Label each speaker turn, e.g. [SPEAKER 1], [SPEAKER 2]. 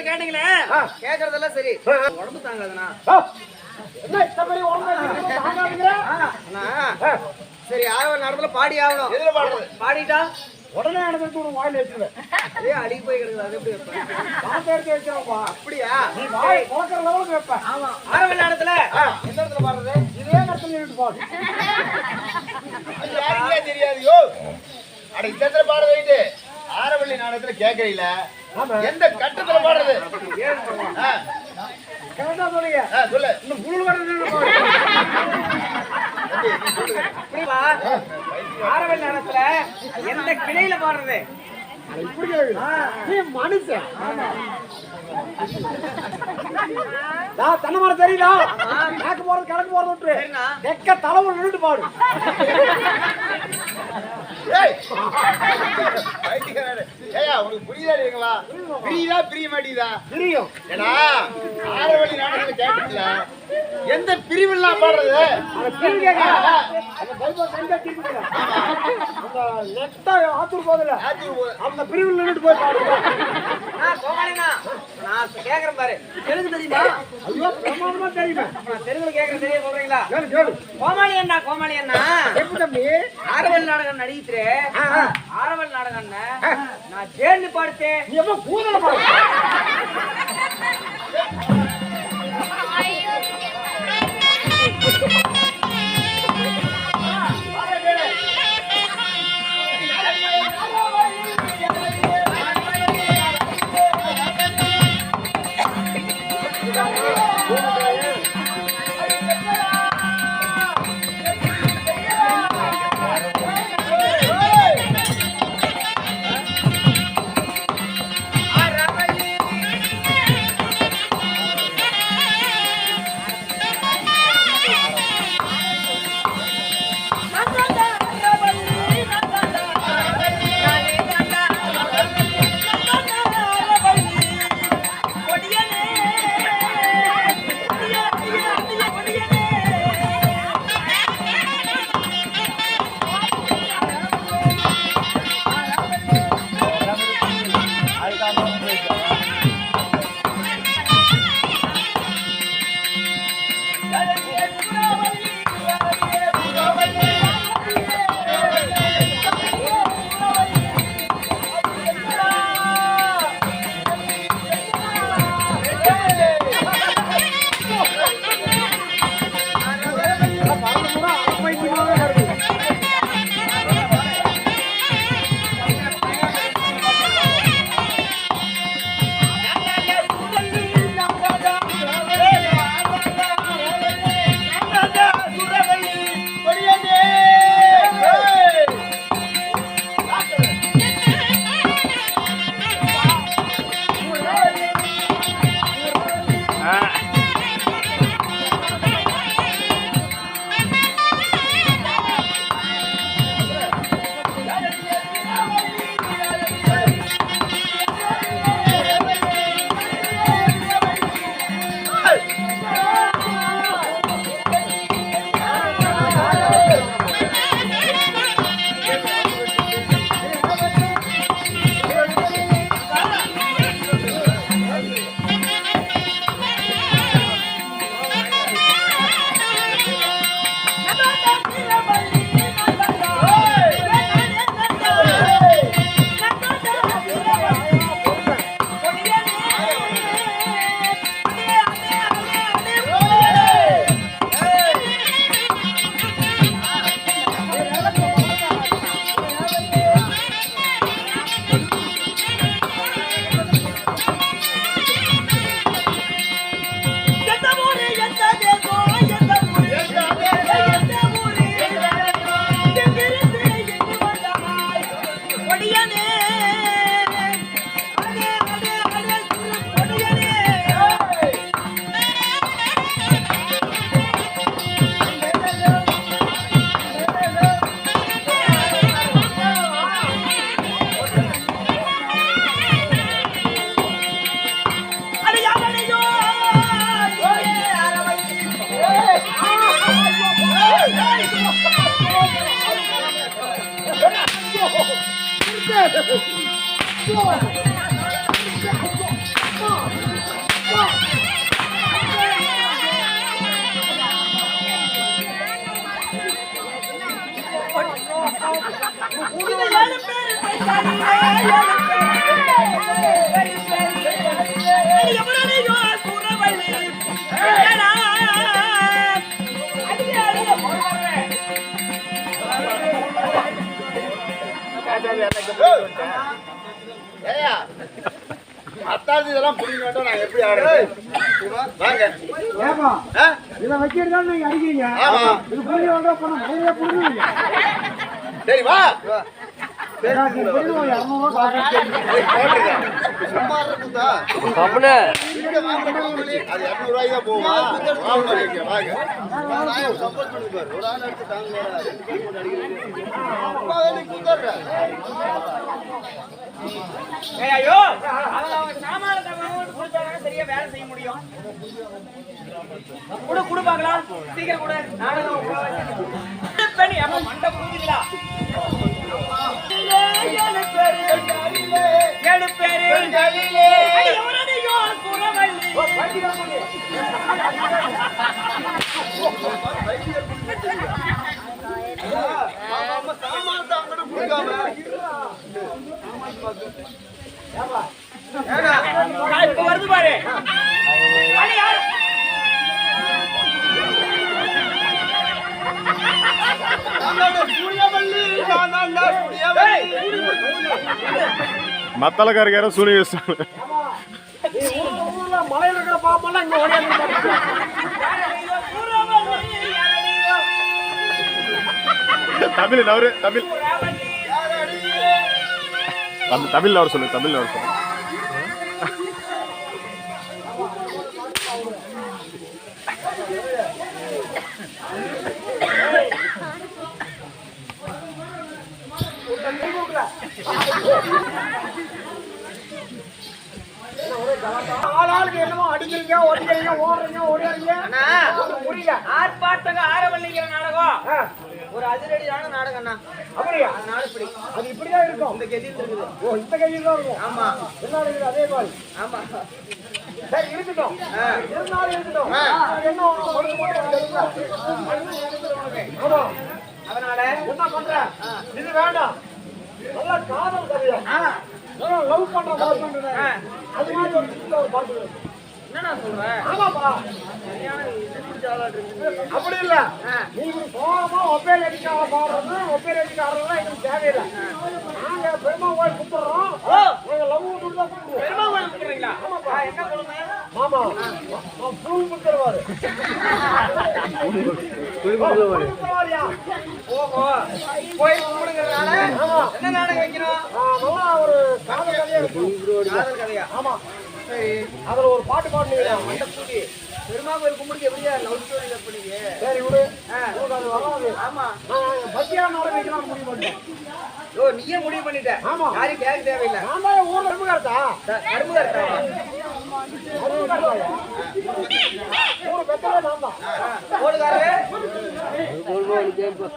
[SPEAKER 1] இடத்துல கேட்டீங்களே? கேக்குறதெல்லாம் சரி. உடம்பு தாங்காதுண்ணா. சரி ஆரவல் நடத்துல பாடி ஆகணும்.
[SPEAKER 2] எதுல பாடுறது
[SPEAKER 1] பாடிட்டா?
[SPEAKER 3] உடனே எடுத்து உனக்கு வாயில வச்சிருவேன்
[SPEAKER 1] அதே அடிக்கு போய் கிடக்குது அது எப்படி வைப்பேன்?
[SPEAKER 3] பணத்தை எடுத்து வச்சிருப்பா
[SPEAKER 1] அப்படியா?
[SPEAKER 3] நீ வாய் குழக்கிற லெவலுக்கு வைப்பேன்.
[SPEAKER 1] ஆமா. ஆரவல் நடத்துல
[SPEAKER 2] எந்த இடத்துல பாடுறது?
[SPEAKER 3] இதே
[SPEAKER 2] யாருக்கே தெரியாது யோ. அட இந்த இடத்துல பாட வைட்டு. ஆரவள்ளி நாடகத்துல கேட்கறீல எந்த கட்டத்துல பாடுறது?
[SPEAKER 1] ஆரவல் நடத்துல எந்த கிளையில பாடுறது?
[SPEAKER 3] இப்படி கேக்குது. நீ மனுஷன். நான் தென்னை தெரியுதா? நாக்கு போறது கிழக்கு போறது விட்டு. வெக்க தலைவர் நின்றுட்டு பாடு.
[SPEAKER 2] ஏய். ஏய்யா, உனக்கு புரியுதா இல்லைங்களா பிரியுதா பிரிய
[SPEAKER 3] தெரியும்
[SPEAKER 2] ஏன்னா ஆரவள்ளி நாடகத்துல கேட்டுல எந்த பிரிவுலாம் பாடுறது?
[SPEAKER 3] ஆத்தூர் போதில்ல அந்த பிரிவில் நின்றுட்டு போய் பாடுங்க
[SPEAKER 1] நான் கேக்குறேன் பாரு. தெலுங்கு தெரியுமா?
[SPEAKER 3] ஐயோ பிரமாதமா தெரியுமே.
[SPEAKER 1] நான் கேக்குறேன் தெரிய சொல்றீங்களா?
[SPEAKER 3] கேளு கேளு.
[SPEAKER 1] கோமாளி அண்ணா கோமாளி அண்ணா.
[SPEAKER 3] எப்படி தம்பி?
[SPEAKER 1] ஆரவல் நாடகம் நடிக்கிறே. ஆரவல் நாடகம் நான்
[SPEAKER 3] நீ கூதல பாடு
[SPEAKER 1] ஆ
[SPEAKER 2] அத்தாந்து இதெல்லாம் புடிங்க வேண்டாம் எப்படி ஆடுறது வாங்க?
[SPEAKER 3] இதை தான் நீங்க அடிக்கிறீங்க
[SPEAKER 2] ஆமா.
[SPEAKER 3] இது புரிய வேண்டாம் பண்ண மழையில புரிஞ்சுங்க
[SPEAKER 2] சரி வா. சும்மா இருக்குதா? அது 200 ரூபாய்க்கு தான் போகுமா? வாங்க, வாங்க, பாரு. ஒரு ஆள் எடுத்து தாங்க. அப்பா கொடுத்துட்றேன்.
[SPEAKER 1] ஐயோ! அவங்க சாமான தகவல் கொடுத்தாங்க சரியா வேலை செய்ய முடியும். குடு குடு பார்க்கலாம். சீக்கிரம் குடு. மண்டை புரிஞ்சுங்களா ஏழு பேரு. அடி, இப்ப வருது பாரு அடி,
[SPEAKER 3] பாப்பெல்லாம் இங்க ஓடியாந்து
[SPEAKER 4] தமிழ் அவரு தமிழ். அந்த தமிழ்ல அவர் சொல்லு தமிழ்ல அவர் சொல்லு.
[SPEAKER 3] ஆளாளுக்கு என்னமோ அடிக்கிறீங்க ஓடிக்கிறீங்க ஓடுறீங்க ஓடியாறீங்க
[SPEAKER 1] அண்ணா,
[SPEAKER 3] புரியல.
[SPEAKER 1] ஆர்ப்பாட்டங்க ஆரவல்லிங்கிற நாடகம். ஒரு அதிரடியான நாடகம்ண்ணா.
[SPEAKER 3] அப்படியா?
[SPEAKER 1] நாடு இப்படி.
[SPEAKER 3] அது இப்படிதான் இருக்கும்.
[SPEAKER 1] இந்த கெதியில் இருக்குது.
[SPEAKER 3] ஓ இந்த கையில் தான் இருக்கும்.
[SPEAKER 1] ஆமா.
[SPEAKER 3] அதே மாதிரி.
[SPEAKER 1] ஆமா.
[SPEAKER 3] சரி இருக்கட்டும். இருந்தாலும் இருக்கட்டும். என்ன
[SPEAKER 1] அதனால?
[SPEAKER 3] என்ன பண்ற? இது வேண்டாம். நல்லா காதல் கதையா? லவ் பண்ற மாதிரி பண்றேன். அது மாதிரி ஒரு சின்ன பாட்டு.
[SPEAKER 1] என்னண்ணா சொல்ற?
[SPEAKER 3] ஆமாப்பா. அப்படி இல்ல.
[SPEAKER 1] ஆ.
[SPEAKER 3] நீ இப்படி சோகமா ஒப்பேர் அடிக்காத பாடுறது ஒப்பேர் அடிக்காதெல்லாம் எங்களுக்கு தேவையில்லை. நாங்க பெருமா கோயில் கும்பிடுறோம். நாங்க லவ் கும்பிடுவோம்
[SPEAKER 1] பெருமா கோயில் ஆமாப்பா. என்ன கொடுங்க என்ன நாடகம் வைக்கணும்
[SPEAKER 3] ஒரு காதல் கதையா
[SPEAKER 1] காதல் கதையா
[SPEAKER 3] ஆமா
[SPEAKER 1] சரி
[SPEAKER 3] அதுல ஒரு பாட்டு பாடுனீங்க
[SPEAKER 1] மண்டை பூட்டி பெருமா கோயில் கும்பிடுக்கு எப்படியா லவ் ஸ்டோரி பண்ணீங்க
[SPEAKER 3] சரி விடு. உனக்கு அது வராது
[SPEAKER 1] ஆமா
[SPEAKER 3] வைக்கலாம் முடிவு பண்ணிட்டேன்
[SPEAKER 1] ஓ நீயே முடிவு பண்ணிட்ட
[SPEAKER 3] ஆமா.
[SPEAKER 1] யாரும் கேட்க தேவையில்லை
[SPEAKER 3] என் ஊர்ல இருந்து கருத்தா
[SPEAKER 1] கரும்பு